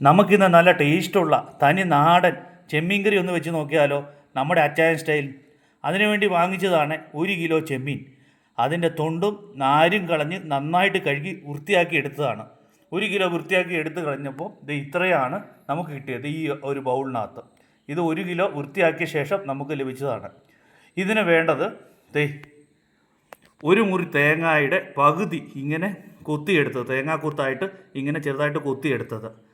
നമുക്കിന്ന് നല്ല ടേസ്റ്റുള്ള തനി നാടൻ ചെമ്മീൻ കറി ഒന്ന് വെച്ച് നോക്കിയാലോ നമ്മുടെ അച്ചായൻ സ്റ്റൈൽ. അതിനുവേണ്ടി വാങ്ങിച്ചതാണ് ഒരു കിലോ ചെമ്മീൻ. അതിന്റെ തൊണ്ടും നാരും കളഞ്ഞ് നന്നായിട്ട് കഴുകി വൃത്തിയാക്കി എടുത്തതാണ്. ഒരു കിലോ വൃത്തിയാക്കി എടുത്ത് കളഞ്ഞപ്പോൾ ഇത് ഇത്രയാണ് നമുക്ക് കിട്ടിയത് ഈ ഒരു ബൗളിനകത്ത്. ഇത് ഒരു കിലോ വൃത്തിയാക്കിയ ശേഷം നമുക്ക് ലഭിച്ചതാണ്. ഇതിന് വേണ്ടത് ദേ ഒരു മുറി തേങ്ങയുടെ പകുതി ഇങ്ങനെ കൊത്തിയെടുത്തത്. തേങ്ങാക്കൊത്തായിട്ട് ഇങ്ങനെ ചെറുതായിട്ട് കൊത്തിയെടുത്തത്.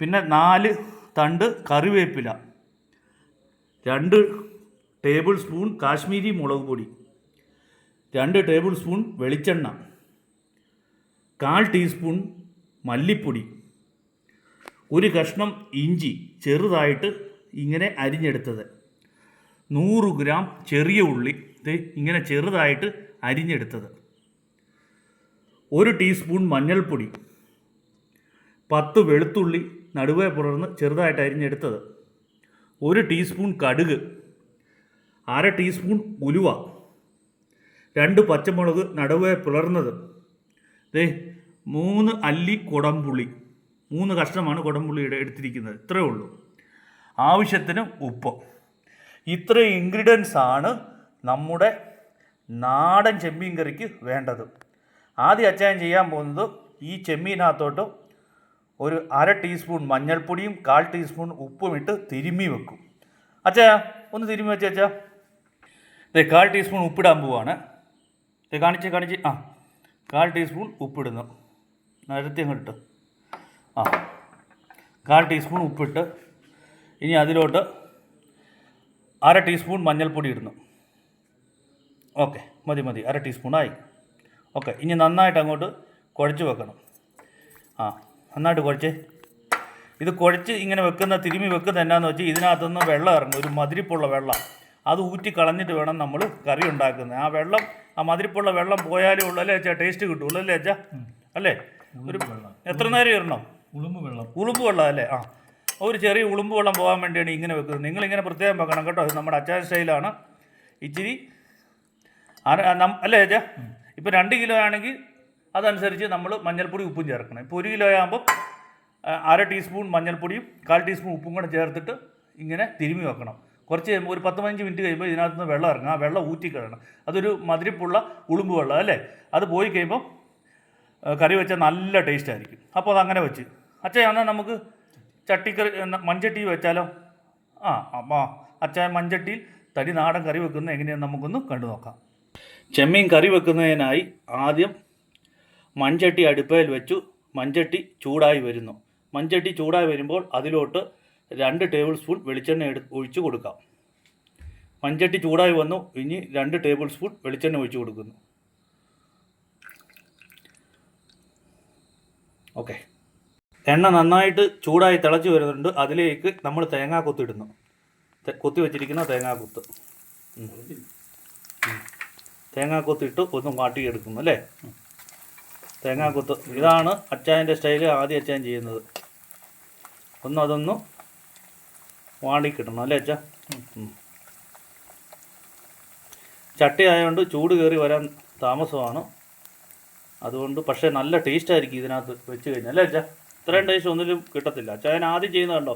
പിന്നെ നാല് തണ്ട് കറിവേപ്പില. രണ്ട് ടേബിൾ സ്പൂൺ കാശ്മീരി മുളക് പൊടി. രണ്ട് ടേബിൾ സ്പൂൺ വെളിച്ചെണ്ണ. കാൽ ടീസ്പൂൺ മല്ലിപ്പൊടി. ഒരു കഷ്ണം ഇഞ്ചി ചെറുതായിട്ട് ഇങ്ങനെ അരിഞ്ഞെടുത്തത്. നൂറ് ഗ്രാം ചെറിയ ഉള്ളി ഇങ്ങനെ ചെറുതായിട്ട് അരിഞ്ഞെടുത്തത്. ഒരു ടീസ്പൂൺ മഞ്ഞൾപ്പൊടി. പത്ത് വെളുത്തുള്ളി നടുവേ പുറർന്ന് ചെറുതായിട്ട് അരിഞ്ഞെടുത്തത്. ഒരു ടീസ്പൂൺ കടുക് അര ടീസ്പൂൺ ഉലുവ രണ്ട് പച്ചമുളക് നടുവേ പിളർന്നത് ദേ മൂന്ന് അല്ലി കുടംപുളി മൂന്ന് കഷ്ണമാണ് കുടംപുള്ളിയുടെ എടുത്തിരിക്കുന്നത്. ഇത്രയേ ഉള്ളൂ. ആവശ്യത്തിന് ഉപ്പ്. ഇത്രയും ഇൻഗ്രീഡിയൻസ് ആണ് നമ്മുടെ നാടൻ ചെമ്മീൻ കറിക്ക് വേണ്ടത്. ആദ്യം അച്ചായൻ ചെയ്യാൻ പോകുന്നത് ഈ ചെമ്മീനകത്തോട്ട് ഒരു അര ടീസ്പൂൺ മഞ്ഞൾപ്പൊടിയും കാൽ ടീസ്പൂൺ ഉപ്പും ഇട്ട് തിരുമ്മി വെക്കും. അച്ഛാ ഒന്ന് തിരുമ്മി വെച്ചേ അച്ഛാ. ദേ കാൽ ടീസ്പൂൺ ഉപ്പിടാൻ പോവാണ്. ദേ കാണിച്ച് കാണിച്ച്. ആ കാൽ ടീസ്പൂൺ ഉപ്പിടുന്നു. നിരത്തി അങ്ങോട്ട് ആ കാൽ ടീസ്പൂൺ ഉപ്പിട്ട് ഇനി അതിലോട്ട് അര ടീസ്പൂൺ മഞ്ഞൾപ്പൊടി ഇടുന്നു. ഓക്കെ മതി മതി. അര ടീസ്പൂണായി. ഓക്കെ ഇനി നന്നായിട്ട് അങ്ങോട്ട് കുഴച്ച് വെക്കണം. ആ നന്നായിട്ട് കുഴച്ച്. ഇത് കുഴച്ച് ഇങ്ങനെ വെക്കുന്ന തിരുമി വെക്കുന്ന എന്നാന്ന് വെച്ചാൽ ഇതിനകത്തുനിന്ന് വെള്ളം ഇറങ്ങും. ഒരു മതിരിപ്പുള്ള വെള്ളം. അത് ഊറ്റി കളഞ്ഞിട്ട് വേണം നമ്മൾ കറി ഉണ്ടാക്കുന്നത്. ആ വെള്ളം ആ മതിരിപ്പുള്ള വെള്ളം പോയാലേ ഉള്ളൂ. അല്ലേ അച്ഛാ? ടേസ്റ്റ് കിട്ടുള്ളൂ. അല്ലേ അച്ഛാ? അല്ലേ? ഒരു എത്ര നേരം ഇടണം? ഉളുമ്പ് വെള്ളം. ഉളുമ്പ് വെള്ളം അല്ലേ? ആ. ഒരു ചെറിയ ഉളുമ്പ് വെള്ളം പോകാൻ വേണ്ടിയാണ് ഇങ്ങനെ വെക്കുന്നത്. നിങ്ങളിങ്ങനെ പ്രത്യേകം വെക്കണം കേട്ടോ. നമ്മുടെ അച്ചാൻ സ്റ്റൈലാണ്. ഇച്ചിരി അല്ലേ ചേച്ചാ ഇപ്പോൾ രണ്ട് കിലോ ആണെങ്കിൽ അതനുസരിച്ച് നമ്മൾ മഞ്ഞൾപ്പൊടി ഉപ്പും ചേർക്കണം. ഇപ്പോൾ ഒരു കിലോ ആകുമ്പോൾ അര ടീസ്പൂൺ മഞ്ഞൾപ്പൊടിയും കാൽ ടീസ്പൂൺ ഉപ്പും കൂടെ ചേർത്തിട്ട് ഇങ്ങനെ തിരുമ്മി വെക്കണം. കുറച്ച് കഴിയുമ്പോൾ ഒരു പത്ത് പതിനഞ്ച് മിനിറ്റ് കഴിയുമ്പോൾ ഇതിനകത്ത് നിന്ന് വെള്ളം ഇറങ്ങും. ആ വെള്ളം ഊറ്റിക്കളയണം അതൊരു മധുരിപ്പുള്ള ഉളുമ്പ് വെള്ളം അല്ലേ? അത് പോയി കഴിയുമ്പോൾ കറി വെച്ചാൽ നല്ല ടേസ്റ്റ് ആയിരിക്കും. അപ്പോൾ അത് അങ്ങനെ വെച്ച്. അച്ഛൻ എന്നാൽ നമുക്ക് ചട്ടിക്കറി മൺചട്ടി വെച്ചാലോ? ആ അപ്പോൾ അച്ഛൻ മൺചട്ടിയിൽ തടി നാടൻ കറി വെക്കുന്നത് എങ്ങനെയാണെന്ന് നമുക്കൊന്ന് കണ്ടു നോക്കാം. ചെമ്മീൻ കറി വെക്കുന്നതിനായി ആദ്യം മൺചട്ടി അടുപ്പയിൽ വെച്ചു മൺചട്ടി ചൂടായി വരുന്നു. മൺചട്ടി ചൂടായി വരുമ്പോൾ അതിലോട്ട് രണ്ട് ടേബിൾ സ്പൂൺ വെളിച്ചെണ്ണ എടു ഒഴിച്ചു കൊടുക്കാം. മൺചട്ടി ചൂടായി വന്നു. ഇനി രണ്ട് ടേബിൾ സ്പൂൺ വെളിച്ചെണ്ണ ഒഴിച്ചു കൊടുക്കുന്നു. ഓക്കെ. എണ്ണ നന്നായിട്ട് ചൂടായി തിളച്ച് വരുന്നുണ്ട്. അതിലേക്ക് നമ്മൾ തേങ്ങാ കൊത്തിടുന്നു കൊത്തി വെച്ചിരിക്കുന്ന തേങ്ങാ കൊത്ത്. ഉം. ഉം. തേങ്ങാ കൊത്തിട്ട് ഒന്ന് വാട്ടിയെടുക്കുന്നു അല്ലേ? ഉം. തേങ്ങാ കൊത്ത് ഇതാണ് അച്ചായന്റെ സ്റ്റൈൽ ആദ്യം അച്ചായൻ ചെയ്യുന്നത്. ഒന്ന് അതൊന്ന് വാടി കിട്ടണം അല്ലേ അച്ഛാ ചട്ടി ആയതുകൊണ്ട് ചൂട് കയറി വരാൻ താമസമാണ്. അതുകൊണ്ട് പക്ഷേ നല്ല ടേസ്റ്റായിരിക്കും ഇതിനകത്ത് വെച്ച് കഴിഞ്ഞാൽ അല്ലേ അച്ഛാ ഇത്രയും ടേസ്റ്റ് ഒന്നിലും കിട്ടത്തില്ല. അച്ഛൻ ആദ്യം ചെയ്യുന്നത് കണ്ടോ?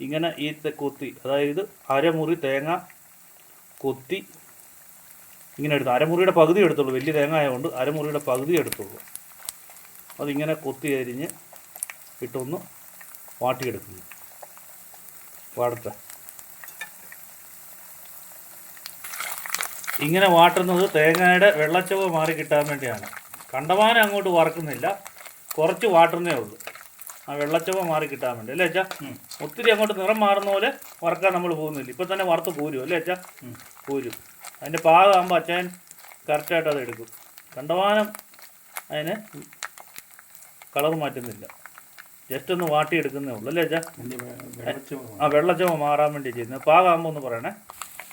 ഇങ്ങനെ ഈ കുത്തി അതായത് അരമുറി തേങ്ങ കുത്തി ഇങ്ങനെ എടുത്തു. അരമുറിയുടെ പകുതി എടുത്തുള്ളൂ വലിയ തേങ്ങ ആയതുകൊണ്ട് അരമുറിയുടെ പകുതി എടുത്തുള്ളൂ. അതിങ്ങനെ കൊത്തി അരിഞ്ഞ് ഇട്ടൊന്ന് വാട്ടിയെടുക്കുന്നു. വാടട്ടെ. ഇങ്ങനെ വാട്ടുന്നത് തേങ്ങയുടെ വെള്ളച്ചവ് മാറി കിട്ടാൻ വേണ്ടിയാണ്. കണ്ടമാനം അങ്ങോട്ട് വറക്കുന്നില്ല. കുറച്ച് വാട്ടുന്നേ ഉള്ളൂ. ആ വെള്ളച്ചവ മാറി കിട്ടാൻ വേണ്ടി. അല്ലേ അച്ഛാ? ഒത്തിരി അങ്ങോട്ട് നിറം മാറുന്ന പോലെ വറക്കാൻ നമ്മൾ പോകുന്നില്ല. ഇപ്പം തന്നെ വറുത്ത് പോരും അല്ലേ അച്ഛാ? പോരും അതിന്റെ പാകമാകുമ്പോൾ അച്ഛൻ കറക്റ്റായിട്ട് അത് എടുക്കും. കണ്ടമാനം അതിന് കളർ മാറ്റുന്നില്ല. ജസ്റ്റ് ഒന്ന് വാട്ടിയെടുക്കുന്നേ ഉള്ളൂ. അല്ലേ അച്ഛാ? ആ വെള്ളച്ചവ മാറാൻ വേണ്ടി ചെയ്യുന്നത്. പാകാകുമ്പോൾ ഒന്ന് പറയണേ.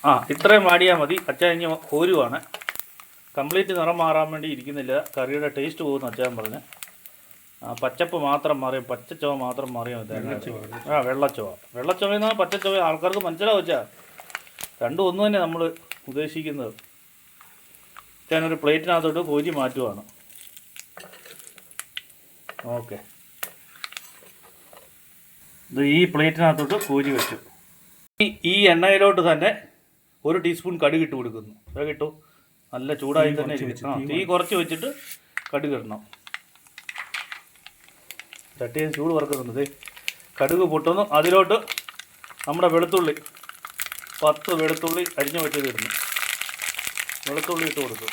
ആ ഇത്രയും വാടിയാൽ മതി. അച്ഛൻ ഇനി കോരുവാണ്. കംപ്ലീറ്റ് നിറം മാറാൻ വേണ്ടി ഇരിക്കുന്നില്ല. കറിയുടെ ടേസ്റ്റ് പോകുന്ന അച്ഛൻ പറഞ്ഞ്. ആ പച്ചപ്പ് മാത്രം മാറിയ പച്ചച്ചവ മാത്രം മാറിയാൽ മതി. ആ വെള്ളച്ചവ വെള്ളച്ചവ എന്ന് പച്ചച്ചവ ആൾക്കാർക്ക് മനസ്സിലാവും വെച്ചാ രണ്ടും ഒന്ന് തന്നെ നമ്മൾ ഉദ്ദേശിക്കുന്നത്. ഞാനൊരു പ്ലേറ്റിനകത്തോട്ട് കോരി മാറ്റുവാണ്. ഓക്കെ. ഇത് ഈ പ്ലേറ്റിനകത്തോട്ട് കോരി വെച്ചു. ഈ ഈ എണ്ണയിലോട്ട് തന്നെ ഒരു ടീസ്പൂൺ കടുക് ഇട്ട് കൊടുക്കുന്നു. അത് കിട്ടു. നല്ല ചൂടായി തന്നെ. തീ കുറച്ച് വെച്ചിട്ട് കടുക് ഇടണം. ചട്ടി ചൂട് വറക്കുന്നുണ്ട്. കടുക് പൊട്ടുന്നു. അതിലോട്ട് നമ്മുടെ വെളുത്തുള്ളി പത്ത് വെളുത്തുള്ളി അരിഞ്ഞു വെച്ചത് ഇടുന്നു. വെളുത്തുള്ളി ഇട്ട് കൊടുക്കും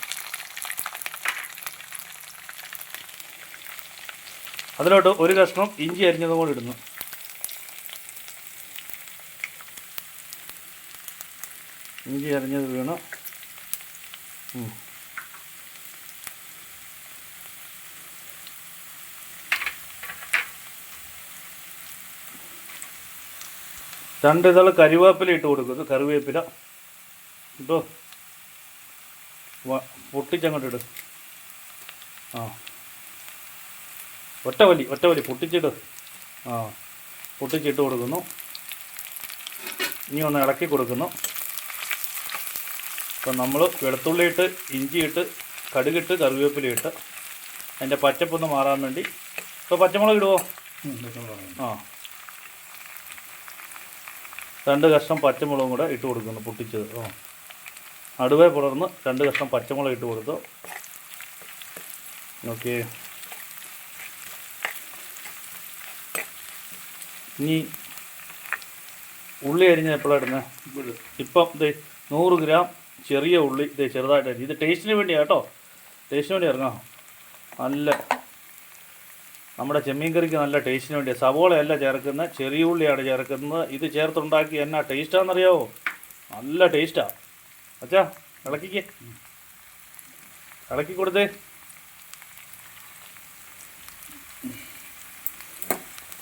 അതിലോട്ട് ഒരു കഷ്ണം ഇഞ്ചി അരിഞ്ഞതും കൂടി ഇടുന്നു. ഇഞ്ചി അരിഞ്ഞത് വീണ്. രണ്ട് ഇതൾ കരിവേപ്പില ഇട്ട് കൊടുക്കുന്നു കറിവേപ്പില. ഇട്ടോ വ- പൊട്ടിച്ചങ്ങോട്ട് ഇട്. ആ. ഒറ്റ വലി ഒറ്റ വലി പൊട്ടിച്ചിട്ട്. ആ പൊട്ടിച്ചിട്ട് കൊടുക്കുന്നു. ഇനി ഒന്ന് ഇളക്കി കൊടുക്കുന്നു. ഇപ്പം നമ്മൾ വെളുത്തുള്ളി ഇട്ട് ഇഞ്ചി ഇട്ട് കടുകിട്ട് കറിവേപ്പില ഇട്ട് അതിന്റെ പച്ചപ്പൊന്ന് മാറാൻ വേണ്ടി ഇപ്പോൾ പച്ചമുളക് ഇടുവോ? ആ. രണ്ട് കഷ്ണം പച്ചമുളകും കൂടെ ഇട്ട് കൊടുക്കുന്നു പൊട്ടിച്ചത്. ഓ നടുവേ പുലർന്ന് രണ്ട് കഷ്ണം പച്ചമുളക് ഇട്ട് കൊടുത്തു. ഓക്കെ ഇനി ഉള്ളി അരിഞ്ഞ എപ്പോഴാണ് ഇടുന്നത് ഇപ്പം ഇത് നൂറ് ഗ്രാം ചെറിയ ഉള്ളി ഇത് ചെറുതായിട്ട് അരിഞ്ഞ്. ഇത് ടേസ്റ്റിന് വേണ്ടിയാണ് കേട്ടോ. ടേസ്റ്റിന് വേണ്ടി ഇറങ്ങാം. നല്ല നമ്മുടെ ചെമ്മീൻ കറിക്ക് നല്ല ടേസ്റ്റിന് വേണ്ടിയാണ് സവോളയല്ല ചേർക്കുന്നത് ചെറിയ ഉള്ളിയാണ് ചേർക്കുന്നത്. ഇത് ചേർത്തുണ്ടാക്കി എന്നാ ടേസ്റ്റാണെന്നറിയാവോ നല്ല ടേസ്റ്റാണ് അച്ഛാ ഇളക്കിക്ക്. ഇളക്കി കൊടുത്തേ.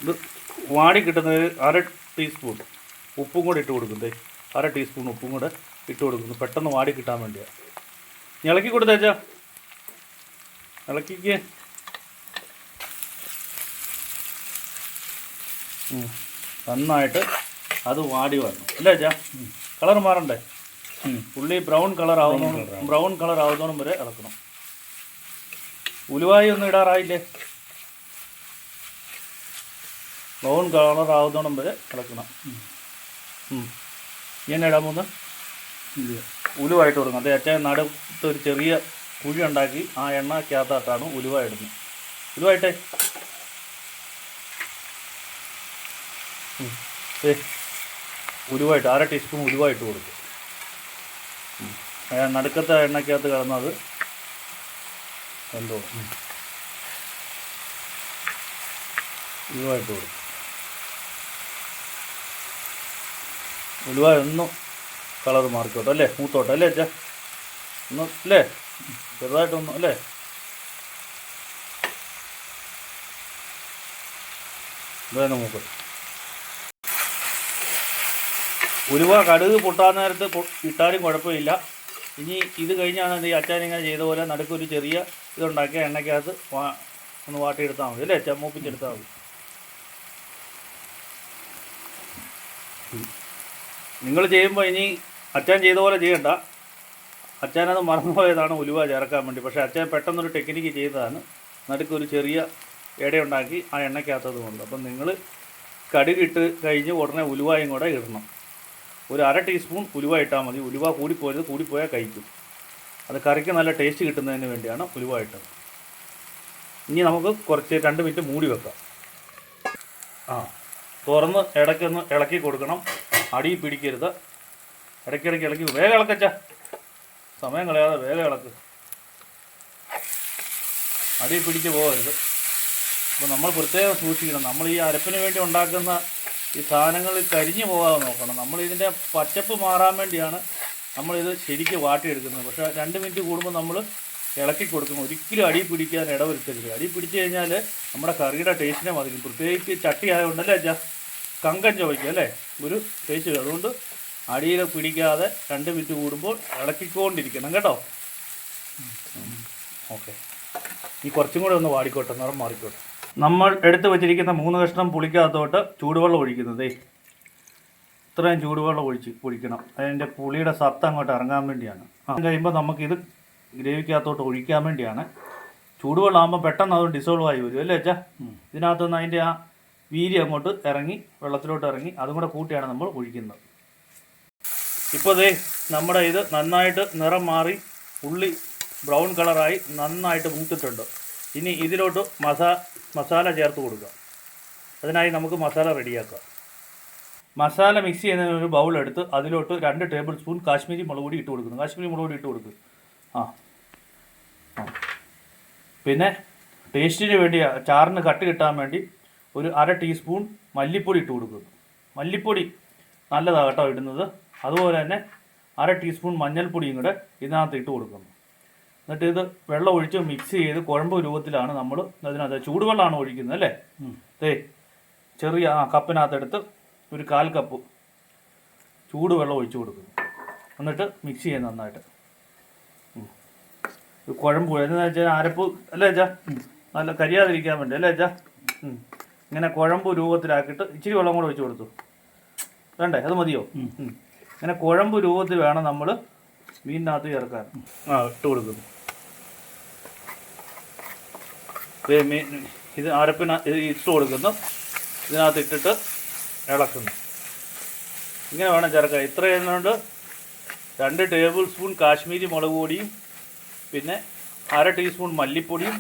ഇത് വാടി കിട്ടുന്നത് അര ടീസ്പൂൺ ഉപ്പും കൂടെ ഇട്ട് കൊടുക്കും ദേ. അര ടീസ്പൂൺ ഉപ്പും കൂടെ ഇട്ട് കൊടുക്കുന്നു. പെട്ടെന്ന് വാടി കിട്ടാൻ വേണ്ടിയാണ് ഇളക്കി കൊടുത്തേച്ചാ ഇളക്കിക്ക്. നന്നായിട്ട് അത് വാടി വന്നു അല്ലേ അച്ഛാ? കളർ മാറണ്ടേ? ഉള്ളി ബ്രൗൺ കളർ ആവുന്നോണം ബ്രൗൺ കളർ ആവുന്നോണം വരെ ഇളക്കണം. ഉലുവായി ഒന്നും ഇടാറായില്ലേ? ബ്രൗൺ കളർ ആവുന്നോണം വരെ ഇളക്കണം ഇങ്ങനെ ഇടാൻ പോകുന്ന ഉലുവായിട്ട് കൊടുക്കണം. അതേ അച്ഛൻ നടുത്ത് ഒരു ചെറിയ കുഴി ഉണ്ടാക്കി ആ എണ്ണക്കകത്തായിട്ടാണ് ഉലുവ ഇടുന്നത് ഉലുവായിട്ടെ. ഉലുവായിട്ട് അര ടീസ്പൂൺ ഉലുവായിട്ട് കൊടുക്കും. നടുക്കത്തെ എണ്ണയ്ക്കകത്ത് കിടന്നത് എന്തോ. ഉലുവായിട്ട് കൊടുക്കും. ഉലുവ ഒന്ന് കളർ മാറിക്കോട്ടെ അല്ലേ? മൂത്തോട്ടെ അല്ലേ അച്ഛാ? ഒന്ന് അല്ലേ? ചെറുതായിട്ടൊന്ന് അല്ലേ? വേണം നമുക്ക് ഉലുവ കടുക് പൊട്ടാൻ നേരത്ത് ഇട്ടാലും കുഴപ്പമില്ല. ഇനി ഇത് കഴിഞ്ഞാണ് ഈ അച്ചാൻ ചെയ്ത പോലെ നടുക്കൊരു ചെറിയ ഇതുണ്ടാക്കി എണ്ണയ്ക്കകത്ത് വാ ഒന്ന് വാട്ടിയെടുത്താൽ മതി. അല്ലേ അച്ഛൻ മൂപ്പിച്ചെടുത്താൽ മതി. നിങ്ങൾ ചെയ്യുമ്പോൾ ഇനി അച്ഛൻ ചെയ്ത പോലെ ചെയ്യണ്ട. അച്ഛനത് മറന്നുപോയതാണ് ഉലുവ ചേർക്കാൻ വേണ്ടി. പക്ഷേ അച്ഛൻ പെട്ടെന്നൊരു ടെക്നിക്ക് ചെയ്തതാണ്. നടുക്കൊരു ചെറിയ ഇടയുണ്ടാക്കി ആ എണ്ണയ്ക്കകത്തത് കൊണ്ട്. അപ്പം നിങ്ങൾ കടുകിട്ട് കഴിഞ്ഞ് ഉടനെ ഉലുവായും കൂടെ ഇടണം. ഒരു അര ടീസ്പൂൺ ഉലുവ ഇട്ടാൽ മതി. ഉലുവ കൂടിപ്പോയത് കൂടിപ്പോയാൽ കഴിക്കും. അത് കറിക്ക് നല്ല ടേസ്റ്റ് കിട്ടുന്നതിന് വേണ്ടിയാണ് ഉലുവ ഇട്ടത്. ഇനി നമുക്ക് കുറച്ച് രണ്ട് മിനിറ്റ് മൂടി വെക്കാം. ആ തുറന്ന് ഇടയ്ക്കൊന്ന് ഇളക്കി കൊടുക്കണം. അടി പിടിക്കരുത്. ഇടയ്ക്കിടയ്ക്ക് ഇളക്കി വേഗം ഇളക്കച്ച സമയം കളയാതെ വേഗം ഇളക്ക്. അടി പിടിച്ച് പോകരുത്. അപ്പോൾ നമ്മൾ പ്രത്യേകം സൂക്ഷിക്കണം. നമ്മൾ ഈ അരപ്പിന് വേണ്ടി ഉണ്ടാക്കുന്ന ഈ സാധനങ്ങൾ കരിഞ്ഞു പോകാതെ നോക്കണം. നമ്മൾ ഇതിന്റെ പച്ചപ്പ് മാറാൻ വേണ്ടിയാണ് നമ്മളിത് ശരിക്ക് വാട്ടിയെടുക്കുന്നത്. പക്ഷേ രണ്ട് മിനിറ്റ് കൂടുമ്പോൾ നമ്മൾ ഇളക്കി കൊടുക്കും ഒരിക്കലും അടി പിടിക്കാൻ ഇടവരുത്തരുത്. അടി പിടിച്ചു കഴിഞ്ഞാൽ നമ്മുടെ കറിയുടെ ടേസ്റ്റിനെ മതിക്കും. പ്രത്യേകിച്ച് ചട്ടി ആയതുകൊണ്ടല്ലേ അച്ഛാ? കങ്കൻ ചവയ്ക്കുക അല്ലേ? ഒരു തേച്ച്. അതുകൊണ്ട് അടിയിൽ പിടിക്കാതെ രണ്ട് മിനിറ്റ് കൂടുമ്പോൾ ഇളക്കിക്കൊണ്ടിരിക്കണം കേട്ടോ? ഓക്കെ. ഈ കുറച്ചും കൂടെ ഒന്ന് വാടിക്കോട്ടെ നിറം മാറിക്കോട്ടെ. നമ്മൾ എടുത്തു വെച്ചിരിക്കുന്ന മൂന്ന് കഷ്ണം പുളിക്കകത്തോട്ട് ചൂടുവെള്ളം ഒഴിക്കുന്നതേ ഇത്രയും ചൂടുവെള്ളം ഒഴിച്ച് ഒഴിക്കണം. അതിന്റെ പുളിയുടെ സത്ത് അങ്ങോട്ട് ഇറങ്ങാൻ വേണ്ടിയാണ്. അത് കഴിയുമ്പോൾ നമുക്കിത് ഗ്രേവിക്കകത്തോട്ട് ഒഴിക്കാൻ വേണ്ടിയാണ്. ചൂടുവെള്ളം ആകുമ്പോൾ പെട്ടെന്ന് അത് ഡിസോൾവ് ആയി വരും അല്ലേ അച്ഛാ? ഇതിനകത്തുനിന്ന് അതിന്റെ ആ വീരി അങ്ങോട്ട് ഇറങ്ങി വെള്ളത്തിലോട്ട് ഇറങ്ങി അതും കൂടെ കൂട്ടിയാണ് നമ്മൾ ഒഴിക്കുന്നത്. ഇപ്പോൾ ദേ നമ്മുടെ ഇത് നന്നായിട്ട് നിറം മാറി ഉള്ളി ബ്രൗൺ കളറായി നന്നായിട്ട് മൂത്തിട്ടുണ്ട്. ഇനി ഇതിലോട്ട് മസാ മസാല ചേർത്ത് കൊടുക്കുക. അതിനായി നമുക്ക് മസാല റെഡിയാക്കാം. മസാല മിക്സ് ചെയ്യുന്നതിന് ഒരു ബൗൾ എടുത്ത് അതിലോട്ട് രണ്ട് ടേബിൾ സ്പൂൺ കാശ്മീരി മുളക് പൊടി ഇട്ട് കൊടുക്കുന്നു. കാശ്മീരി മുളക് പൊടി ഇട്ട് കൊടുക്കുക ആ. ആ. പിന്നെ ടേസ്റ്റിന് വേണ്ടി ചാറിന് കട്ട് കിട്ടാൻ വേണ്ടി ഒരു അര ടീസ്പൂൺ മല്ലിപ്പൊടി ഇട്ട് കൊടുക്കുക. മല്ലിപ്പൊടി നല്ലതാണ് കേട്ടോ ഇടുന്നത്. അതുപോലെ തന്നെ അര ടീസ്പൂൺ മഞ്ഞൾപ്പൊടിയും കൂടെ ഇതിനകത്ത് ഇട്ട് കൊടുക്കുന്നു എന്നിട്ട് ഇത് വെള്ളം ഒഴിച്ച് മിക്സ് ചെയ്ത് കുഴമ്പ് രൂപത്തിലാണ് നമ്മൾ അതിനകത്ത് ചൂടുവെള്ളമാണ് ഒഴിക്കുന്നത് അല്ലേ? ദേ ചെറിയ ആ കപ്പിനകത്തെടുത്ത് ഒരു കാൽ കപ്പ് ചൂടുവെള്ളം ഒഴിച്ചു കൊടുക്കുന്നു എന്നിട്ട് മിക്സ് ചെയ്യുന്നത് നന്നായിട്ട്. കുഴമ്പ് എന്ന് വെച്ചാൽ അരപ്പ് അല്ലേ അച്ഛാ? നല്ല കരിയാതിരിക്കാൻ വേണ്ടി അല്ലേ അച്ഛാ. ഇങ്ങനെ കുഴമ്പ് രൂപത്തിലാക്കിയിട്ട് ഇച്ചിരി വെള്ളം കൂടെ ഒഴിച്ചു കൊടുത്തു. വേണ്ടേ? അത് മതിയോ? ഇങ്ങനെ കുഴമ്പ് രൂപത്തിൽ വേണം നമ്മൾ മീനിനകത്ത് ചേർക്കാൻ. ആ ഇട്ട് കൊടുക്കും. മീൻ ഇത് അരപ്പിന ഇട്ട് കൊടുക്കുന്നു. ഇതിനകത്ത് ഇട്ടിട്ട് ഇളക്കുന്നു. ഇങ്ങനെ വേണം ചേർക്കാൻ. ഇത്ര എന്നുകൊണ്ട് രണ്ട് ടേബിൾ സ്പൂൺ കാശ്മീരി മുളക് പൊടിയും പിന്നെ അര ടീസ്പൂൺ മല്ലിപ്പൊടിയും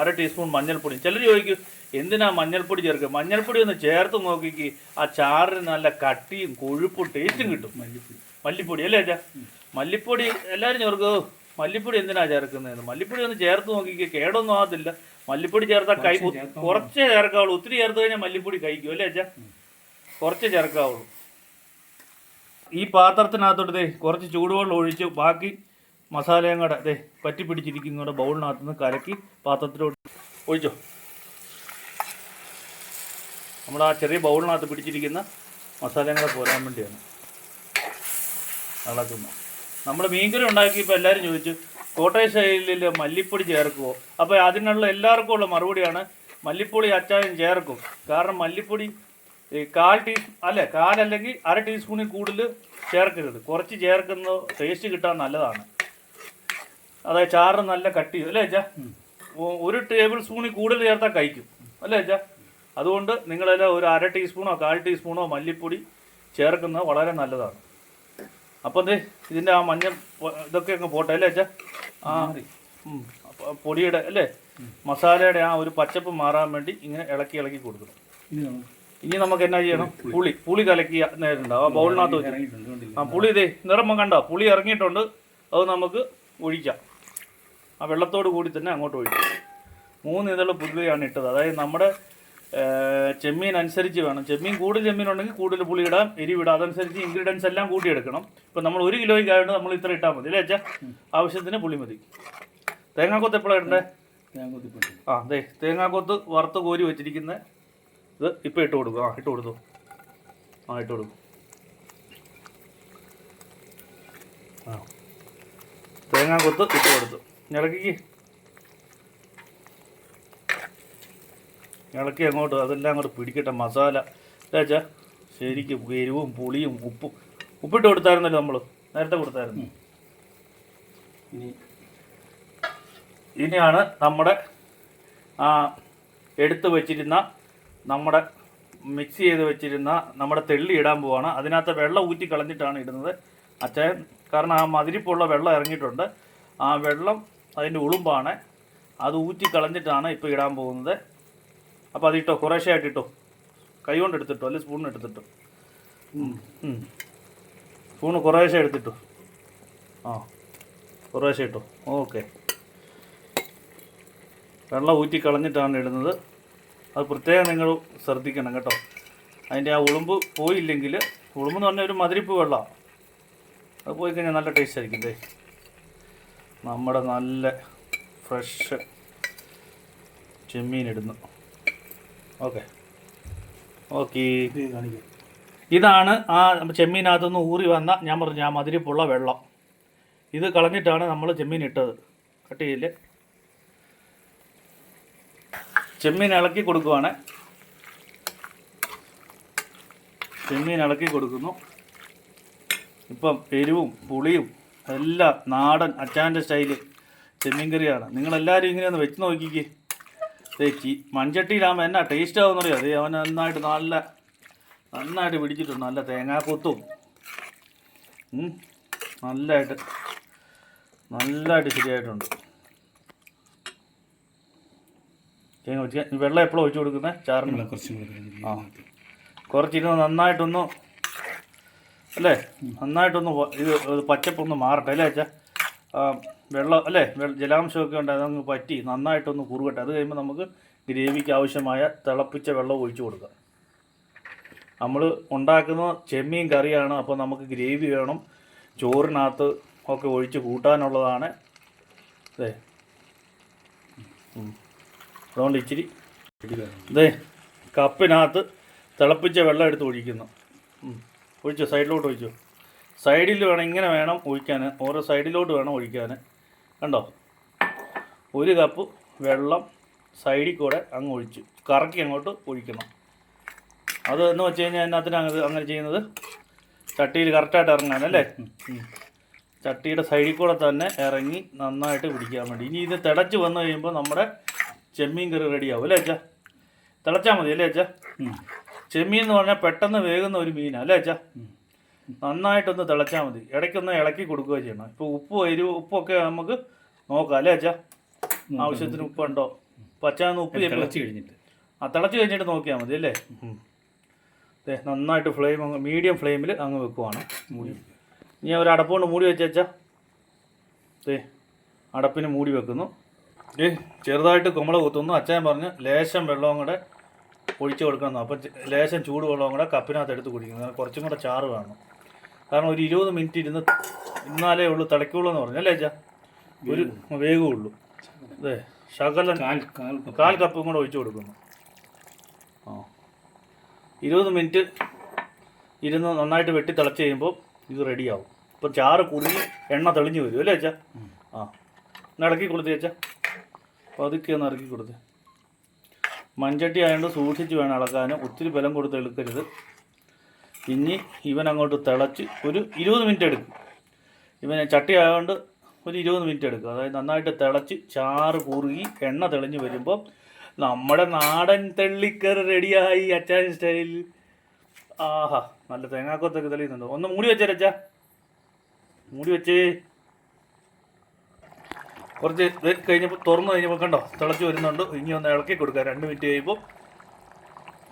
അര ടീസ്പൂൺ മഞ്ഞൾപ്പൊടിയും. ചിലർ ചോദിക്കും എന്തിനാ മഞ്ഞൾപ്പൊടി ചേർക്കുക? മഞ്ഞൾപ്പൊടി ഒന്ന് ചേർത്ത് നോക്കിക്ക്. ആ ചാറിന് നല്ല കട്ടിയും കൊഴുപ്പും ടേസ്റ്റും കിട്ടും. മല്ലിപ്പൊടി. മല്ലിപ്പൊടി അല്ലേ അച്ഛാ മല്ലിപ്പൊടി എല്ലാവരും ചേർക്കോ? മല്ലിപ്പൊടി എന്തിനാ ചേർക്കുന്നതെന്ന്? മല്ലിപ്പൊടി ഒന്ന് ചേർത്ത് നോക്കിക്ക്. കേടൊന്നും ആകത്തില്ല. മല്ലിപ്പൊടി ചേർത്താൽ കൈ കുറച്ചേ ചേർക്കാവുള്ളൂ. ഒത്തിരി ചേർത്ത് കഴിഞ്ഞാൽ മല്ലിപ്പൊടി കഴിക്കും അല്ലേ അച്ഛാ കുറച്ചേ ചേർക്കാവുള്ളൂ. ഈ പാത്രത്തിനകത്തോട്ട് ദേ കുറച്ച് ചൂടുവെള്ളം ഒഴിച്ച് ബാക്കി മസാലയും കൂടെ ദേ പറ്റി പിടിച്ചിരിക്കുന്ന കൂടെ ബൗളിനകത്ത് നിന്ന് കലക്കി പാത്രത്തിലോട്ട് ഒഴിച്ചോ? നമ്മൾ ആ ചെറിയ ബൗളിനകത്ത് പിടിച്ചിരിക്കുന്ന മസാലകളെ പോരാൻ വേണ്ടിയാണ്. ഇളക്കുന്നത് നമ്മൾ മീൻകറി ഉണ്ടാക്കിയപ്പോൾ എല്ലാവരും ചോദിച്ചു കോട്ടയം ശൈലിയിൽ മല്ലിപ്പൊടി ചേർക്കുമോ അപ്പോൾ അതിനുള്ള എല്ലാവർക്കും ഉള്ള മറുപടിയാണ് മല്ലിപ്പൊടി അച്ചായം ചേർക്കും. കാരണം മല്ലിപ്പൊടി ഈ കാൽ ടീ അല്ലെ കാലല്ലെങ്കിൽ അര ടീസ്പൂണിൽ കൂടുതൽ ചേർക്കരുത്. കുറച്ച് ചേർക്കുന്നത് ടേസ്റ്റ് കിട്ടാൻ നല്ലതാണ്. അതായത് ചാറ് നല്ല കട്ടി അല്ലേ അച്ഛാ ഒരു ടേബിൾ സ്പൂണിൽ കൂടുതൽ ചേർത്താൽ കഴിക്കും. അല്ലേ അച്ഛാ അതുകൊണ്ട് നിങ്ങളെല്ലാം ഒരു അര ടീസ്പൂണോ കാൽ ടീസ്പൂണോ മല്ലിപ്പൊടി ചേർക്കുന്നത് വളരെ നല്ലതാണ്. അപ്പം ദേ ഇതിന്റെ ആ മഞ്ഞ ഇതൊക്കെ അങ്ങ് പോട്ടെ അല്ലേ അച്ഛാ? ആ പൊടിയുടെ അല്ലേ? മസാലയുടെ ആ ഒരു പച്ചപ്പ് മാറാൻ വേണ്ടി ഇങ്ങനെ ഇളക്കി ഇളക്കി കൊടുക്കണം. ഇനി നമുക്ക് എന്നാ ചെയ്യണം? പുളി. പുളി. കലക്കിയ നേരിട്ടുണ്ടാവും ആ ബൗളിനകത്ത് വെച്ച്. ആ പുളി ഇതേ നിറം കണ്ടോ? പുളി ഇറങ്ങിയിട്ടുണ്ട്. അത് നമുക്ക് ഒഴിക്കാം. ആ വെള്ളത്തോട് കൂടി തന്നെ അങ്ങോട്ട് ഒഴിക്കാം. മൂന്ന് ഇതൾ പുളിയാണ് ഇട്ടത്. അതായത് നമ്മുടെ ചെമ്മീൻ അനുസരിച്ച് വേണം. ചെമ്മീൻ കൂടുതൽ ചെമ്മീൻ ഉണ്ടെങ്കിൽ കൂടുതൽ പുളി ഇടാം എരിവിടാം അതനുസരിച്ച് ഇൻഗ്രീഡിയൻസ് എല്ലാം കൂട്ടിയെടുക്കണം. ഇപ്പം നമ്മൾ ഒരു കിലോയ്ക്ക് ആയതുകൊണ്ട് നമ്മൾ ഇത്ര ഇട്ടാൽ മതി. അല്ലേ അച്ഛാ? ആവശ്യത്തിന് പുളി മതി. തേങ്ങാക്കൊത്ത് എപ്പോഴാണ് ഇടണ്ടേ? ആ അതെ തേങ്ങാക്കൊത്ത് വറുത്ത് കോരി വെച്ചിരിക്കുന്ന ഇത് ഇപ്പം ഇട്ട് കൊടുക്കും. ആ ഇട്ട് കൊടുത്തു. ആ ഇട്ട് കൊടുക്കും. ആ. തേങ്ങാക്കൊത്ത് ഇട്ട് കൊടുത്തു. ഇളക്കിക്ക്. ഇളക്കി അങ്ങോട്ട് അതെല്ലാം അങ്ങോട്ട് പിടിക്കട്ടെ. മസാല. ചേച്ചാ ശരിക്കും എരിവും പുളിയും ഉപ്പും. ഉപ്പിട്ട് കൊടുത്തായിരുന്നല്ലോ നമ്മൾ നേരത്തെ കൊടുത്തായിരുന്നു. ഇനിയാണ് നമ്മുടെ ആ എടുത്തു വച്ചിരുന്ന നമ്മുടെ മിക്സ് ചെയ്ത് വെച്ചിരുന്ന നമ്മുടെ തെള്ളി ഇടാൻ പോവാണ്. അതിനകത്ത് വെള്ളം ഊറ്റി കളഞ്ഞിട്ടാണ് ഇടുന്നത്. അച്ഛൻ കാരണം ആ മതിരിപ്പുള്ള വെള്ളം ഇറങ്ങിയിട്ടുണ്ട്. ആ വെള്ളം അതിന്റെ ഉളുമ്പാണ്. അത് ഊറ്റി കളഞ്ഞിട്ടാണ് ഇപ്പോൾ ഇടാൻ പോകുന്നത്. അപ്പോൾ അതിട്ടോ കുറേശ്ശെ ആയിട്ട് ഇട്ടോ കൈ കൊണ്ട് എടുത്തിട്ടോ അല്ലെങ്കിൽ സ്പൂണിന് എടുത്തിട്ടോ. സ്പൂണ് കുറേശ്ശെ എടുത്തിട്ടോ. ആ കുറേശ്ശെ ഇട്ടോ ഓക്കെ. വെള്ളം ഊറ്റി കളഞ്ഞിട്ടാണ് ഇടുന്നത്. അത് പ്രത്യേകം നിങ്ങൾ ശ്രദ്ധിക്കണം കേട്ടോ. അതിന്റെ ആ ഉളുമ്പ് പോയില്ലെങ്കിൽ ഉളുമ്പ് എന്ന് പറഞ്ഞാൽ ഒരു മതിരിപ്പ് വെള്ളമാണ് അത് പോയി കഴിഞ്ഞാൽ നല്ല ടേസ്റ്റ് ആയിരിക്കും ദേ. നമ്മുടെ നല്ല ഫ്രഷ് ചെമ്മീൻ ഇടുന്നു. ഓക്കെ. ഓക്കെ. ഇതാണ് ആ ചെമ്മീനകത്തുനിന്ന് ഊറി വന്ന ഞാൻ പറഞ്ഞു ആ മതിരിപ്പുള്ള വെള്ളം. ഇത് കളഞ്ഞിട്ടാണ് നമ്മൾ ചെമ്മീൻ ഇട്ടത് കട്ട് ചെയ്യില്ലേ? ചെമ്മീൻ ഇളക്കി കൊടുക്കുവാണ്. ചെമ്മീൻ ഇളക്കി കൊടുക്കുന്നു. ഇപ്പം എരിവും പുളിയും എല്ലാം നാടൻ അച്ചാന്റെ സ്റ്റൈൽ ചെമ്മീൻ കറിയാണ്. നിങ്ങളെല്ലാവരും ഇങ്ങനെ ഒന്ന് വെച്ച് നോക്കിക്കേ. തേച്ചി. മൺചട്ടിയിലാകുമ്പോൾ എന്നാ ടേസ്റ്റ് ആവുന്നറിയോ അത് അവൻ നന്നായിട്ട് നല്ല നന്നായിട്ട് പിടിച്ചിട്ടുണ്ട്. നല്ല തേങ്ങാക്കൊത്തും. നല്ലതായിട്ട് നല്ലതായിട്ട് ശരിയായിട്ടുണ്ട്. തേങ്ങ വെച്ച് വെള്ളം എപ്പോഴും ഒഴിച്ചു കൊടുക്കുന്നത് ചാറിന് ആ. കുറച്ചിരുന്ന് നന്നായിട്ടൊന്ന് അല്ലേ? നന്നായിട്ടൊന്ന് ഇത് പച്ചപ്പൊന്ന് മാറട്ടെ അല്ലേ അച്ഛാ? വെള്ളം അല്ലേ ജലാംശമൊക്കെ ഉണ്ട് അതങ്ങ് പറ്റി നന്നായിട്ടൊന്ന് കുറുകട്ടെ. അത് കഴിയുമ്പോൾ നമുക്ക് ഗ്രേവിക്ക് ആവശ്യമായ തിളപ്പിച്ച വെള്ളം ഒഴിച്ചു കൊടുക്കാം. നമ്മൾ ഉണ്ടാക്കുന്ന ചെമ്മീൻ കറിയാണ് അപ്പോൾ നമുക്ക് ഗ്രേവി വേണം. ചോറിനകത്ത് ഒക്കെ ഒഴിച്ച് കൂട്ടാനുള്ളതാണ്. അതെ അതുകൊണ്ട് ഇച്ചിരി ഇതേ കപ്പിനകത്ത് തിളപ്പിച്ച വെള്ളം എടുത്ത് ഒഴിക്കുന്നു. ഒഴിച്ചു? സൈഡിലോട്ട് ഒഴിച്ചു? സൈഡിൽ വേണം ഇങ്ങനെ വേണം ഒഴിക്കാൻ ഓരോ സൈഡിലോട്ട് വേണം ഒഴിക്കാൻ കണ്ടോ? ഒരു കപ്പ് വെള്ളം സൈഡിൽ കൂടെ അങ്ങ് ഒഴിച്ചു. കറക്കി അങ്ങോട്ട് ഒഴിക്കണം. അത് എന്ന് വെച്ച് കഴിഞ്ഞാൽ അതിനകത്തിന് അങ്ങനെ ചെയ്യുന്നത് ചട്ടിയിൽ കറക്റ്റായിട്ട് ഇറങ്ങാൻ അല്ലേ. ചട്ടിയുടെ സൈഡിൽ കൂടെ തന്നെ ഇറങ്ങി നന്നായിട്ട് പിടിക്കാൻ വേണ്ടി. ഇനി ഇത് തിളച്ച് വന്നു കഴിയുമ്പോൾ നമ്മുടെ ചെമ്മീൻ കറി റെഡിയാവും അല്ലേ അച്ഛാ? തിളച്ചാൽ മതി അല്ലേ അച്ഛാ? ചെമ്മീൻ എന്ന് പറഞ്ഞാൽ പെട്ടെന്ന് വേകുന്ന ഒരു മീനാണ് അല്ലേ അച്ഛാ? നന്നായിട്ടൊന്ന് തിളച്ചാൽ മതി. ഇടയ്ക്കൊന്ന് ഇളക്കി കൊടുക്കുക ചെയ്യണം. ഇപ്പോൾ ഉപ്പ് എരിവ് ഉപ്പൊക്കെ നമുക്ക് നോക്കാം അല്ലേ അച്ഛാ? ആവശ്യത്തിന് ഉപ്പുണ്ടോ? പച്ചാന്ന് ഉപ്പ് തിളച്ച് കഴിഞ്ഞിട്ട്. ആ തിളച്ച് കഴിഞ്ഞിട്ട് നോക്കിയാൽ മതി അല്ലേ? അതെ നന്നായിട്ട് ഫ്ലെയിം അങ്ങ് മീഡിയം ഫ്ലെയിമിൽ അങ്ങ് വെക്കുവാണ്. മൂടി. ഇനി ഒരു അടപ്പുകൊണ്ട് മൂടി വെച്ചാച്ചാ ദേ അടപ്പിന് മൂടി വെക്കുന്നു. ഏ ചെറുതായിട്ട് കുമ്മള കുത്തുന്നു. അച്ഛൻ പറഞ്ഞ് ലേശം വെള്ളവും കൂടെ ഒഴിച്ചു കൊടുക്കണം അപ്പം ലേശം ചൂട് വെള്ളവും കൂടെ കപ്പിനകത്ത് എടുത്ത് കുടിക്കുന്നു. കുറച്ചും കൂടെ ചാറ് വേണം. കാരണം ഒരു ഇരുപത് മിനിറ്റ് ഇരുന്ന് ഇന്നാലേ ഉള്ളൂ തിളയ്ക്കുള്ളൂ എന്ന് പറഞ്ഞു. അല്ലേ അച്ഛാ? ഒരു വേഗമുള്ളൂ. അതെ ശകല കാൽ കാൽ കപ്പ്. കാൽ കപ്പും കൂടെ ഒഴിച്ചു കൊടുക്കുന്നു. ആ. ഇരുപത് മിനിറ്റ് ഇരുന്ന് നന്നായിട്ട് വെട്ടി തിളച്ച് കഴിയുമ്പോൾ ഇത് റെഡിയാവും. ഇപ്പം ചാറ് കുറുകി എണ്ണ തെളിഞ്ഞു വരും. അല്ലേ അച്ഛാ? ആ. ഒന്ന് ഇളക്കി കൊടുത്തേ അച്ഛാ. പതുക്കെ ഒന്ന് ഇറക്കി കൊടുത്തേ. മൺചട്ടി ആയതുകൊണ്ട് സൂക്ഷിച്ച് വേണം ഇളക്കാനും. ഒത്തിരി ബലം കൊടുത്ത് എടുക്കരുത് ഇനി ഇവൻ അങ്ങോട്ട് തിളച്ച് ഒരു ഇരുപത് മിനിറ്റ് എടുക്കും. ഇവന് ചട്ടി ആയതുകൊണ്ട് ഒരു ഇരുപത് മിനിറ്റ് എടുക്കും. അതായത് നന്നായിട്ട് തിളച്ച് ചാറ് കുറുകി എണ്ണ തെളിഞ്ഞ് വരുമ്പോൾ നമ്മുടെ നാടൻ തെള്ളിക്കറി റെഡിയായി അച്ചാൻ സ്റ്റൈൽ ആഹാ നല്ല തേങ്ങാക്കൊത്തൊക്കെ തെളിയുന്നുണ്ട്. ഒന്ന് മൂടി വെച്ചേ അച്ഛാ മൂടി വെച്ചേ. കുറച്ച് കഴിഞ്ഞപ്പോൾ തുറന്നു കഴിഞ്ഞപ്പോൾ കണ്ടോ തിളച്ച് വരുന്നുണ്ട്. ഇനി ഒന്ന് ഇളക്കി കൊടുക്കുക രണ്ട് മിനിറ്റ് കഴിയുമ്പോൾ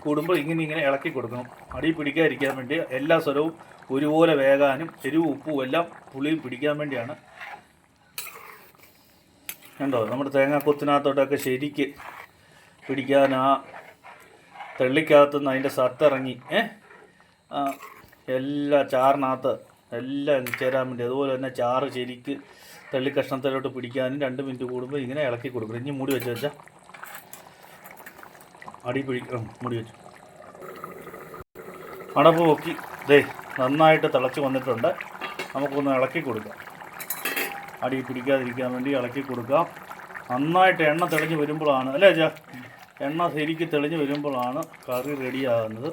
കൂടുമ്പോൾ ഇങ്ങനെ ഇങ്ങനെ ഇളക്കി കൊടുക്കണം. അടി പിടിക്കാതിരിക്കാൻ വേണ്ടി എല്ലാ സ്വരവും ഒരുപോലെ വേകാനും എരിവും ഉപ്പും എല്ലാം പുളിയും പിടിക്കാൻ വേണ്ടിയാണ്. കണ്ടോ? നമ്മുടെ തേങ്ങാക്കൊത്തിനകത്തോട്ടൊക്കെ ശരിക്ക് പിടിക്കാൻ ആ തള്ളിക്കകത്തുനിന്ന് അതിന്റെ സത്തിറങ്ങി. ഏ? എല്ലാ ചാറിനകത്ത് എല്ലാം ചേരാൻ വേണ്ടി അതുപോലെ തന്നെ ചാറ് ശരിക്ക് തെള്ളി കഷ്ണത്തിലോട്ട് പിടിക്കാനും രണ്ട് മിനിറ്റ് കൂടുമ്പോൾ ഇങ്ങനെ ഇളക്കി കൊടുക്കണം. ഇനി മൂടി വെച്ച് വെച്ചാൽ അടി പിടി മുടി വെച്ചു. അടപ്പ് പൊക്കി ദേ നന്നായിട്ട് തിളച്ച് വന്നിട്ടുണ്ട്. നമുക്കൊന്ന് ഇളക്കി കൊടുക്കാം. അടി പിടിക്കാതിരിക്കാൻ വേണ്ടി ഇളക്കി കൊടുക്കാം. നന്നായിട്ട് എണ്ണ തെളിഞ്ഞ് വരുമ്പോഴാണ് അല്ലേ അച്ഛാ എണ്ണ ശരിക്ക് തെളിഞ്ഞ് വരുമ്പോഴാണ് കറി റെഡിയാകുന്നത്.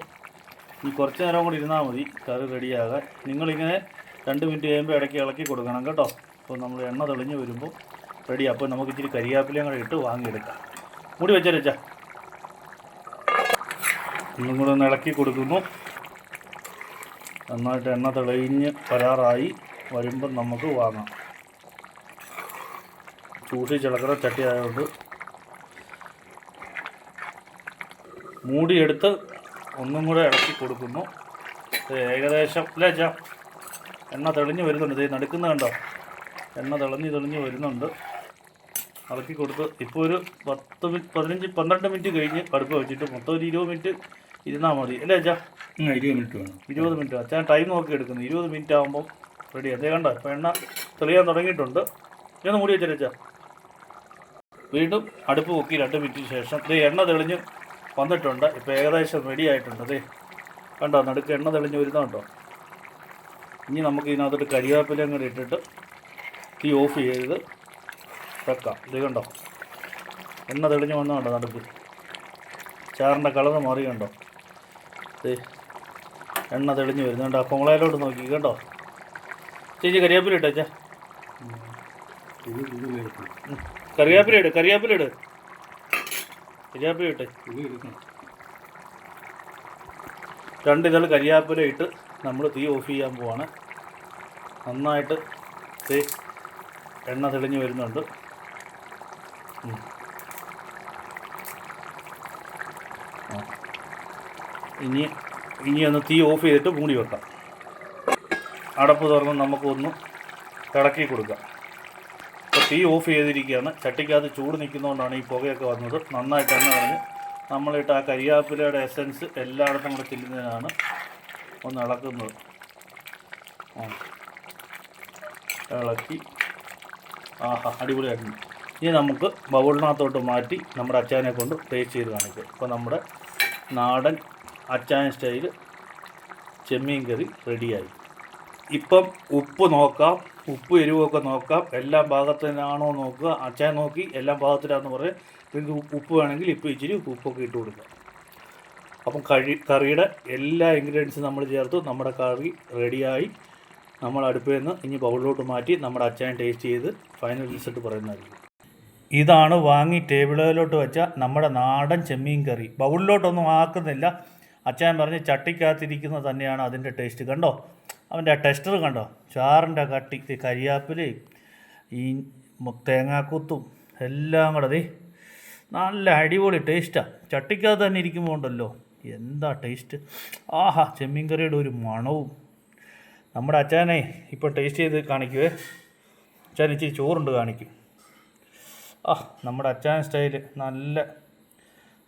ഇനി കുറച്ച് നേരം കൂടി ഇരുന്നാൽ മതി കറി റെഡിയാകാൻ. നിങ്ങളിങ്ങനെ രണ്ട് മിനിറ്റ് കഴിയുമ്പോൾ ഇടയ്ക്ക് ഇളക്കി കൊടുക്കണം കേട്ടോ. അപ്പോൾ നമ്മൾ എണ്ണ തെളിഞ്ഞ് വരുമ്പോൾ റെഡി. അപ്പോൾ നമുക്ക് ഇച്ചിരി കരിയാപ്പിലയും കൂടെ ഇട്ട് വാങ്ങിയെടുക്കാം. മുടി വെച്ചാൽ വെച്ചേരച്ചാ ഒന്നും കൂടെ ഒന്ന് ഇളക്കി കൊടുക്കുന്നു. നന്നായിട്ട് എണ്ണ തെളിഞ്ഞ് വരാറായി. വരുമ്പം നമുക്ക് വാങ്ങാം. സൂക്ഷിച്ചിളക്കുന്ന ചട്ടി ആയതുകൊണ്ട് മൂടിയെടുത്ത് ഒന്നും കൂടെ ഇളക്കി കൊടുക്കുന്നു. ഏകദേശം അല്ലേ ചാ എണ്ണ തെളിഞ്ഞ് വരുന്നുണ്ട്. ഇത് നടുക്കുന്ന കണ്ടോ? എണ്ണ തെളിഞ്ഞ് തെളിഞ്ഞ് വരുന്നുണ്ട്. ഇളക്കി കൊടുത്ത് ഇപ്പോൾ ഒരു പത്ത് പതിനഞ്ച് പന്ത്രണ്ട് മിനിറ്റ് കഴിഞ്ഞ് അടുപ്പ് വെച്ചിട്ട് മൊത്തം ഒരു ഇരുപത് മിനിറ്റ് ഇരുന്നാൽ മതി. അല്ലേ അച്ഛാ? ഇരുപത് മിനിറ്റ് വേണം. ഇരുപത് മിനിറ്റ്. അച്ഛൻ ടൈം നോക്കി എടുക്കുന്നു. ഇരുപത് മിനിറ്റ് ആകുമ്പോൾ റെഡി അതേ കണ്ട? ഇപ്പം എണ്ണ തെളിയാൻ തുടങ്ങിയിട്ടുണ്ട്. ഞാൻ മൂടി വെച്ചാൽ അച്ഛാ. വീണ്ടും അടുപ്പ് പൊക്കി രണ്ട് മിനിറ്റിന് ശേഷം ഇത് എണ്ണ തെളിഞ്ഞ് വന്നിട്ടുണ്ട്. ഇപ്പോൾ ഏകദേശം റെഡി ആയിട്ടുണ്ട്. അതെ കണ്ടോ? നടുക്ക് എണ്ണ തെളിഞ്ഞ് വരുന്നുണ്ടോ ഇനി നമുക്ക് ഇതിനകത്തോട്ട് കരിവേപ്പിലയും കൂടി ഇട്ടിട്ട് തീ ഓഫ് ചെയ്ത് വെക്കാം. ഇത് കണ്ടോ? എണ്ണ തെളിഞ്ഞ് വന്നതുണ്ടോ നടുക്ക്. ചാറിന്റെ കളർ മാറി കണ്ടോ? എണ്ണ തെളിഞ്ഞ് വരുന്നുണ്ട്. അപ്പം മുളയിലോട്ട് നോക്കി കേട്ടോ? ചേച്ചി കരിവേപ്പില ഇട്ട ഇത് ഇട കറിവേപ്പില ഇട് കറിവേപ്പില ഇട്. കരിയാപ്പില ഇട്ടെ. രണ്ട് ഇതൾ കരിയാപ്പില ഇട്ട് നമ്മൾ തീ ഓഫ് ചെയ്യാൻ പോവാണ്. നന്നായിട്ട് തീ എണ്ണ തെളിഞ്ഞ് വരുന്നുണ്ട് ഉം. ആ. ഇനി ഇനി ഒന്ന് തീ ഓഫ് ചെയ്തിട്ട് മൂടി വെക്കാം. അടപ്പ് തുറന്ന് നമുക്കൊന്ന് കിടക്കി കൊടുക്കാം. ഇപ്പോൾ തീ ഓഫ് ചെയ്തിരിക്കുകയാണ്. ചട്ടിക്കകത്ത് ചൂട് നിൽക്കുന്നതുകൊണ്ടാണ് ഈ പുകയൊക്കെ വന്നത്. നന്നായിട്ട് എണ്ണ പറഞ്ഞ് നമ്മളിട്ട് ആ കരിയാപ്പിലയുടെ എസൻസ് എല്ലായിടത്തും കൂടെ ചെല്ലുന്നതിനാണ് ഒന്ന് ഇളക്കുന്നത്. ഇളക്കി. ആഹാ അടിപൊളിയായിട്ടുണ്ട് ഇനി നമുക്ക് ബൗളിനകത്തോട്ട് മാറ്റി നമ്മുടെ അച്ചാനെ കൊണ്ട് ടേസ്റ്റ് ചെയ്ത് കാണിക്കാം. ഇപ്പോൾ നമ്മുടെ നാടൻ അച്ചാൻ സ്റ്റൈൽ ചെമ്മീൻ കറി റെഡിയായി. ഇപ്പം ഉപ്പ് നോക്കാം ഉപ്പ് എരിവൊക്കെ നോക്കാം എല്ലാം ഭാഗത്തിനാണോ നോക്കുക അച്ചാൻ നോക്കി എല്ലാം ഭാഗത്തിലാണെന്ന് പറയും. നിങ്ങൾക്ക് ഉപ്പ് വേണമെങ്കിൽ ഇപ്പോൾ ഇച്ചിരി ഉപ്പൊക്കെ ഇട്ട് കൊടുക്കുക അപ്പം കഴി കറിയുടെ എല്ലാ ഇൻഗ്രീഡിയൻസും നമ്മൾ ചേർത്തു നമ്മുടെ കറി റെഡിയായി. നമ്മൾ അടുപ്പിൽ നിന്ന് ഇനി ബൗളിലോട്ട് മാറ്റി നമ്മുടെ അച്ചാൻ ടേസ്റ്റ് ചെയ്ത് ഫൈനൽ റിസൾട്ട് പറയുന്നതായിരിക്കും. ഇതാണ് വാങ്ങി ടേബിളിലോട്ട് വെച്ച നമ്മുടെ നാടൻ ചെമ്മീൻ കറി. ബൗളിലോട്ടൊന്നും ആക്കുന്നില്ല. അച്ചാൻ പറഞ്ഞ് ചട്ടിക്കകത്തിരിക്കുന്നത് തന്നെയാണ് അതിന്റെ ടേസ്റ്റ്. കണ്ടോ? അവന്റെ ടെസ്റ്റർ കണ്ടോ? ചാറിന്റെ കട്ടി കരിയാപ്പിൽ ഈ തേങ്ങാക്കൂത്തും എല്ലാം കൂടെ നല്ല അടിപൊളി ടേസ്റ്റാണ് ചട്ടിക്കകത്ത് തന്നെ ഇരിക്കുമ്പോൾ ഉണ്ടല്ലോ. എന്താ ടേസ്റ്റ്? ആഹാ ചെമ്മീൻ കറിയുടെ ഒരു മണവും. നമ്മുടെ അച്ചാനെ ഇപ്പോൾ ടേസ്റ്റ് ചെയ്ത് കാണിക്കുവേ. അച്ചാൻ ഇച്ചിരി ചോറുണ്ട് കാണിക്കും. ആ നമ്മുടെ അച്ചാൻ സ്റ്റൈൽ നല്ല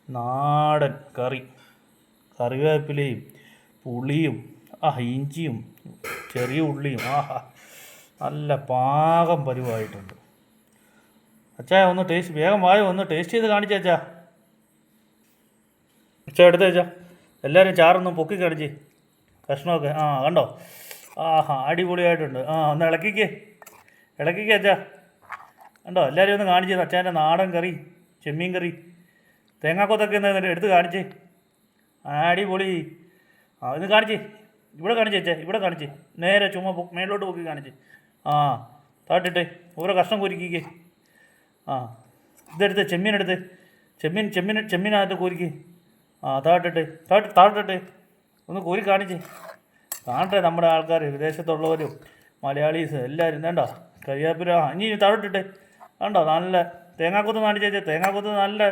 നാടൻ കറി. കറിവേപ്പിലയും പുളിയും ആ ഇഞ്ചിയും ചെറിയ ഉള്ളിയും ആഹാ നല്ല പാകം പരിവായിട്ടുണ്ട്. അച്ചാ ഒന്ന് ടേസ്റ്റ് വേഗം വായോ ഒന്ന് ടേസ്റ്റ് ചെയ്ത് കാണിച്ചാ അച്ചാ അച്ഛാ എടുത്തേ അച്ഛാ. എല്ലാവരും ചാറൊന്നും പൊക്കി കാണിച്ച് കഷ്ണമൊക്കെ ആ കണ്ടോ? ആഹാ അടിപൊളിയായിട്ടുണ്ട്. ആ ഒന്ന് ഇളക്കിക്കേ. ഇളക്കിക്കേ അച്ഛാ. കണ്ടോ? എല്ലാവരും ഒന്ന് കാണിച്ചത് അച്ഛന്റെ നാടൻ കറി ചെമ്മീൻ കറി. തേങ്ങാക്കൊത്തൊക്കെ ഒന്ന് എടുത്ത് കാണിച്ചേ. അടിപൊളി. ആ ഇത് കാണിച്ച്. ഇവിടെ കാണിച്ച് അച്ഛാ ഇവിടെ കാണിച്ച്. നേരെ ചുമ മേളിലോട്ട് പോക്കി കാണിച്ചേ. ആ താട്ടിട്ട്. ഓരോ കഷ്ണം കോരിക്കേ ആ ഇതെടുത്ത് ചെമ്മീൻ എടുത്ത് ചെമ്മീൻ ചെമ്മീൻ ചെമ്മീനകത്ത് കോരിക്ക്. ആ താട്ടിട്ട് താട്ട് താട്ടിട്ട്. ഒന്ന് കോരി കാണിച്ച്. കാണട്ടെ നമ്മുടെ ആൾക്കാർ വിദേശത്തുള്ളവരും മലയാളീസ് എല്ലാവരും വേണ്ടോ ആ, ഇനി താഴോട്ടിട്ട് കണ്ടോ? നല്ല തേങ്ങാക്കൊത്ത് കാണിച്ചേച്ചേ തേങ്ങാക്കൊത്ത് നല്ല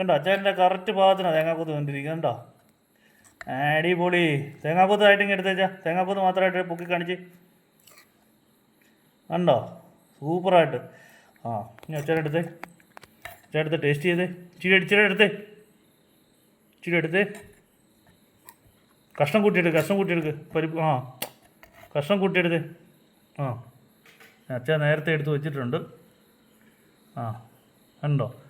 കണ്ടോ? അച്ഛന്റെ കറക്റ്റ് ഭാഗത്തിനാണ് തേങ്ങാക്കൊത്ത് കണ്ടിരിക്കുന്നത്. കണ്ടോ? അടിപൊളി. തേങ്ങാക്കൊത്ത് ആയിട്ട് എടുത്തേച്ചാ തേങ്ങാപ്പൂത്ത് മാത്രമായിട്ട് പൊക്കി കാണിച്ച്. കണ്ടോ? സൂപ്പറായിട്ട് ആ ഇനി അച്ഛൻ എടുത്തേ. അച്ഛൻ എടുത്ത് ടേസ്റ്റ് ചെയ്തേ. ഇച്ചിരി ഇച്ചിരി എടുത്തേ. ഇച്ചിരി എടുത്തേ. കഷ്ണം കൂട്ടിയെടുക്ക് കഷ്ണം കൂട്ടിയെടുക്ക്. പരിപ്പ് ആ. കഷ്ണം കൂട്ടിയെടുത്തേ. ആ. അച്ഛ നേരത്തെ എടുത്ത് വെച്ചിട്ടുണ്ട്. ആ കണ്ടോ? ഉം,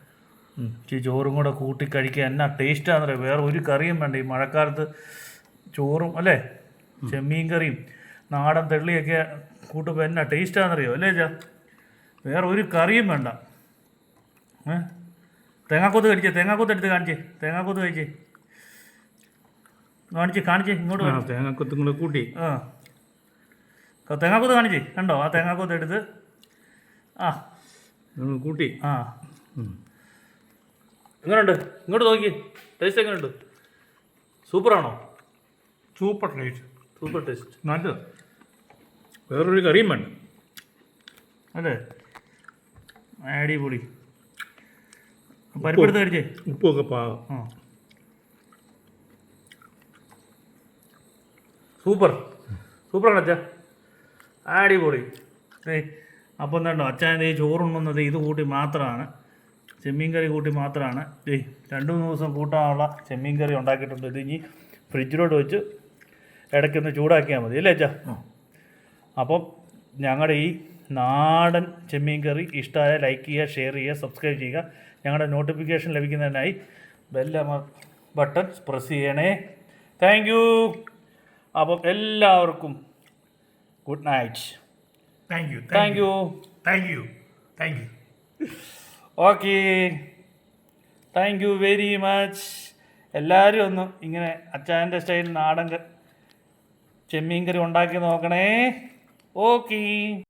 ഇച്ചിരി ചോറും കൂടെ കൂട്ടി കഴിക്കുക എന്നാ ടേസ്റ്റാണെന്നറിയാം വേറെ ഒരു കറിയും വേണ്ട. ഈ മഴക്കാലത്ത് ചോറും അല്ലേ? ചെമ്മീൻ കറിയും നാടൻ തെള്ളിയൊക്കെ കൂട്ടുമ്പോൾ എന്നാ ടേസ്റ്റാണെന്നറിയോ അല്ലേ ചാ വേറെ ഒരു കറിയും വേണ്ട. ഏ? തേങ്ങാക്കൊത്ത് കഴിച്ചേ തേങ്ങാക്കൊത്ത് എടുത്ത് കാണിച്ചേ തേങ്ങാക്കൊത്ത് കഴിച്ചേ. കാണിച്ചേ കാണിച്ചേ ഇങ്ങോട്ട് വേണം. തേങ്ങാക്കൊത്തും കൂടെ കൂട്ടി. ആ. തേങ്ങാക്കൂത്ത് കാണിച്ചേ. കണ്ടോ? ആ തേങ്ങാക്കൊത്ത് എടുത്ത് ആ. കൂട്ടി. ആ. എങ്ങനെയുണ്ട് ഇങ്ങോട്ട് നോക്കി. ടേസ്റ്റ് എങ്ങനെയുണ്ട് സൂപ്പറാണോ? സൂപ്പർ ടേസ്റ്റ് സൂപ്പർ ടേസ്റ്റ് നല്ലത്. വേറൊരു കറിയും വേണ്ട. അല്ലേ അടിപൊളി പരിപ്പെടുത്ത് കഴിച്ചേ. ഉപ്പൊക്കെ പാകം. ആ. സൂപ്പർ സൂപ്പറാണ് അച്ഛാ. അടിപൊളി. ഏയ് അപ്പം എന്താണ്ടോ അച്ഛൻ ഈ ചോറുണ്ണുന്നത് ഇത് കൂട്ടി മാത്രമാണ്. ചെമ്മീൻ കറി കൂട്ടി മാത്രമാണ്. ഏയ് രണ്ട് മൂന്ന് ദിവസം കൂട്ടാനുള്ള ചെമ്മീൻ കറി ഉണ്ടാക്കിയിട്ടുണ്ട്. ഇത് ഇനി ഫ്രിഡ്ജിലോട്ട് വെച്ച് ഇടയ്ക്കൊന്ന് ചൂടാക്കിയാൽ മതി. അല്ലേ അച്ഛാ? അപ്പം ഞങ്ങളുടെ ഈ നാടൻ ചെമ്മീൻ കറി ഇഷ്ടമായ ലൈക്ക് ചെയ്യുക ഷെയർ ചെയ്യുക സബ്സ്ക്രൈബ് ചെയ്യുക. ഞങ്ങളുടെ നോട്ടിഫിക്കേഷൻ ലഭിക്കുന്നതിനായി ബെല്ല ബട്ടൺ പ്രസ് ചെയ്യണേ. താങ്ക് യു അപ്പം എല്ലാവർക്കും good night thank you thank you thank you thank you okay. Thank you very much എല്ലാവരും ഒന്ന് ഇങ്ങനെ അച്ചായന്റെ സ്റ്റൈൽ നാടൻ ചെമ്മീൻ കറി ഉണ്ടാക്കി നോക്കണേ. ഓക്കേ.